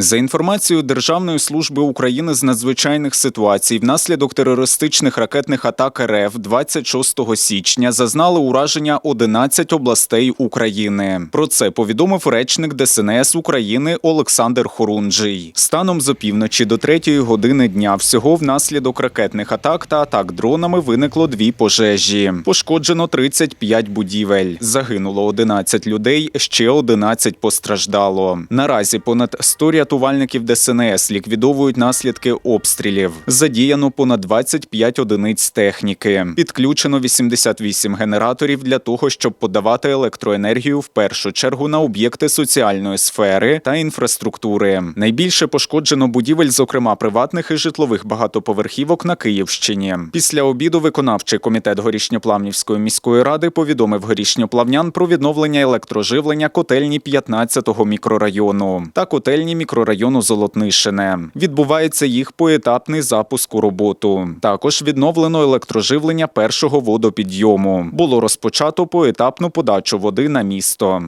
За інформацією Державної служби України з надзвичайних ситуацій, внаслідок терористичних ракетних атак РФ 26 січня зазнали ураження 11 областей України. Про це повідомив речник ДСНС України Олександр Хорунжий. Станом з опівночі до 3 години дня всього внаслідок ракетних атак та атак дронами виникло дві пожежі. Пошкоджено 35 будівель. Загинуло 11 людей, ще 11 постраждало. Наразі понад 100 рятувальників ДСНС ліквідовують наслідки обстрілів. Задіяно понад 25 одиниць техніки. Підключено 88 генераторів для того, щоб подавати електроенергію в першу чергу на об'єкти соціальної сфери та інфраструктури. Найбільше пошкоджено будівель, зокрема приватних і житлових багатоповерхівок на Київщині. Після обіду виконавчий комітет Горішньоплавнівської міської ради повідомив горішньоплавнян про відновлення електроживлення котельні 15-го мікрорайону та котельні мікрорайону Золотнишине. Відбувається їх поетапний запуск у роботу. Також відновлено електроживлення першого водопідйому. Було розпочато поетапну подачу води на місто.